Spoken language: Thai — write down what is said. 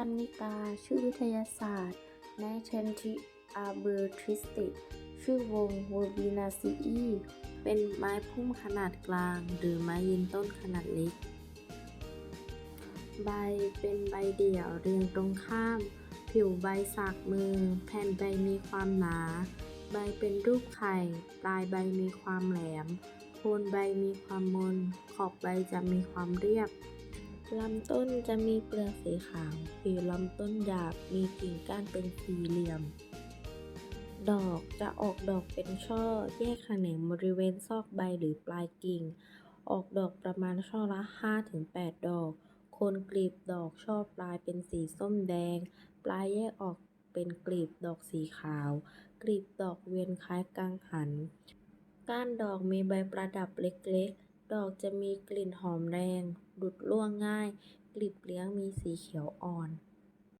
กันนิกา ชื่อวิทยาศาสตร์ Natanti arbutistic ชื่อวง Verbinaceae เป็นไม้พุ่มขนาดกลาง หรือไม้ยืนต้นขนาดเล็ก ใบเป็นใบเดี่ยวเรียงตรงข้าม ผิวใบสากมือ แผ่นใบมีความหนา ใบเป็นรูปไข่ ปลายใบมีความแหลม โคนใบมีความมน ขอบใบจะมีความเรียบ ลำต้นจะมีเปลือกสีขาวผิวลำต้นหยาบมีกิ่งก้านเป็นสี่เหลี่ยม ดอกจะออกดอกเป็นช่อ แยกแขนงบริเวณซอกใบหรือปลายกิ่ง ออกดอกประมาณช่อละ 5-8 ดอก โคนกลีบดอกช่อปลายเป็นสีส้มแดง ปลายแยกออกเป็นกลีบดอกสีขาว กลีบดอกเวียนคล้ายกังหัน ก้านดอกมีใบประดับเล็กๆ ดอกจะมีกลิ่นหอมแรง หลุดร่วงง่าย กลีบเลี้ยงมีสีเขียวอ่อน